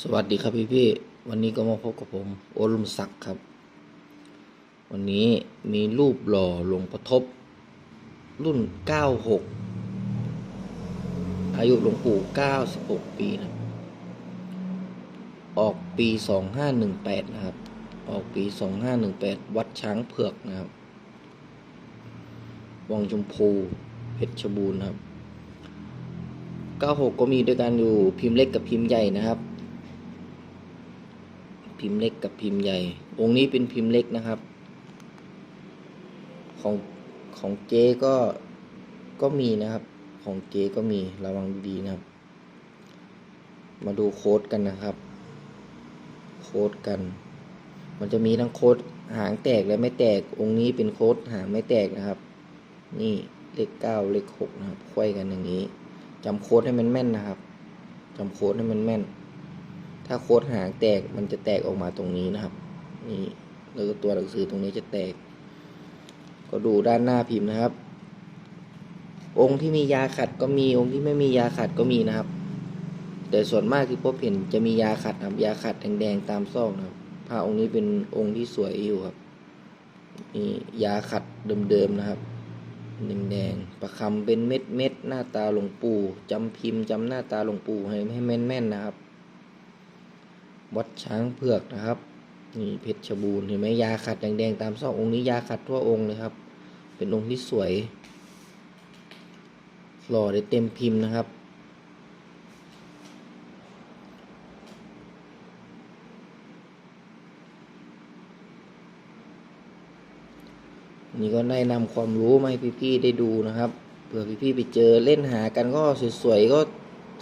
สวัสดีครับพี่พี่วันนี้ก็มาพบกับผมโอลุมศักดิ์ครับ วันนี้มีรูปหล่อหลวงประทบ รุ่น 96 อายุหลวงปู่ 96 ปีนะออกปี 2518 นะครับ ออกปี 2518 วัดช้างเผือกนะครับ วังชมพูเพชรบูรณ์ครับ 96 ก็มีด้วยกันอยู่พิมพ์เล็กกับพิมพ์ใหญ่นะครับ พิมพ์เล็กกับพิมพ์ใหญ่ องค์นี้เป็นพิมพ์เล็กนะครับ ของของเจ๊ก็ก็มีนะครับ ของเจ๊ก็มีระวังดีนะครับ มาดูโค้ดกันนะครับ โค้ดกัน มันจะมีทั้งโค้ดหางแตกและไม่แตก องค์นี้เป็นโค้ดหางไม่แตกนะครับ นี่เลขเก้าเลขหกนะครับควยกันอย่างนี้จำโค้ดให้มันแม่นนะครับจำโค้ดให้มันแม่น ถ้าโค้ดหางแตกมันจะแตกออกมาตรงนี้นะครับ นี่แล้วก็ตัวหนังสือตรงนี้จะแตก ก็ดูด้านหน้าพิมพ์นะครับ องค์ที่มียาขัดก็มีองค์ที่ไม่มียาขัดก็มีนะครับ แต่ส่วนมากที่พบเห็นจะมียาขัดนะครับยาขัดแดงๆตามซอกนะครับพระองค์นี้เป็นองค์ที่สวยอยู่ครับนี่ยาขัดเดิมๆนะครับแดงๆประคำเป็นเม็ดเม็ดๆหน้าตาหลวงปู่จำพิมพ์จำหน้าตาหลวงปู่ให้ให้แม่นๆนะครับ วัดช้างเผือกนะครับ นี่เพชรบูรณ์เห็นไหมยาขัดแดงๆตามซอกองค์นี้ยาขัดทั่วองค์เลยครับ เป็นองค์ที่สวยหล่อได้เต็มพิมพ์นะครับ นี่ก็ได้นำความรู้มาให้พี่ๆได้ดูนะครับเผื่อพี่ๆไปเจอเล่นหากันก็สวยๆก็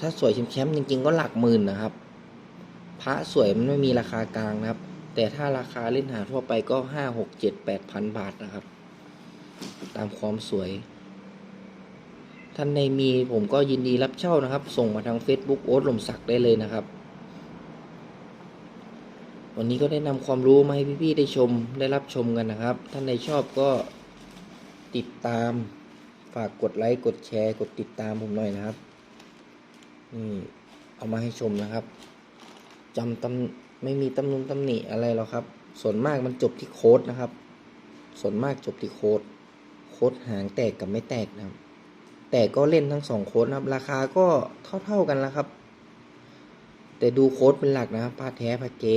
ถ้าสวยแชมป์จริง ๆ ก็หลักหมื่นนะครับ พระสวยมันไม่มีราคากลางนะครับ แต่ถ้าราคาเล่นหาทั่วไปก็ห้าหกเจ็ดแปดพันบาทนะครับ ตามความสวย ท่านในมีผมก็ยินดีรับเช่านะครับ ส่งมาทาง Facebook โอ๊ตลมศักดิ์ได้เลยนะครับ วันนี้ก็ได้นำความรู้มาให้พี่ๆได้ชมได้รับชมกันนะครับ ท่านใดชอบก็ติดตามฝากกดไลค์กดแชร์ กดติดตามผมหน่อยนะครับนี่เอามาให้ชมนะครับ จำตำไม่มีตำนุนตำหนิอะไรหรอกครับ ส่วนมากมันจบที่โค้ดนะครับ ส่วนมากจบที่โค้ดโค้ดหางแตกกับไม่แตกนะครับ แต่ก็เล่นทั้งสองโค้ดนะครับ ราคาก็เท่า ๆกันแล้วครับ แต่ดูโค้ดเป็นหลักนะครับผ้าแท้ผ้าเก๊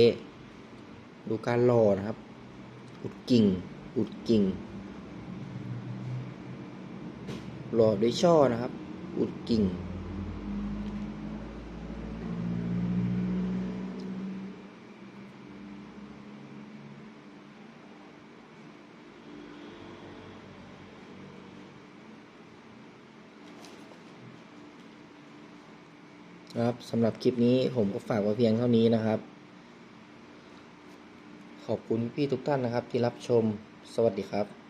ดูการหล่อนะครับ อุดกิ่ง อุดกิ่ง หล่อด้วยช่อนะครับ อุดกิ่ง ครับสำหรับคลิปนี้ผมก็ฝากไว้เพียงเท่านี้นะครับ ขอบคุณพี่ทุกท่านนะครับที่รับชม สวัสดีครับ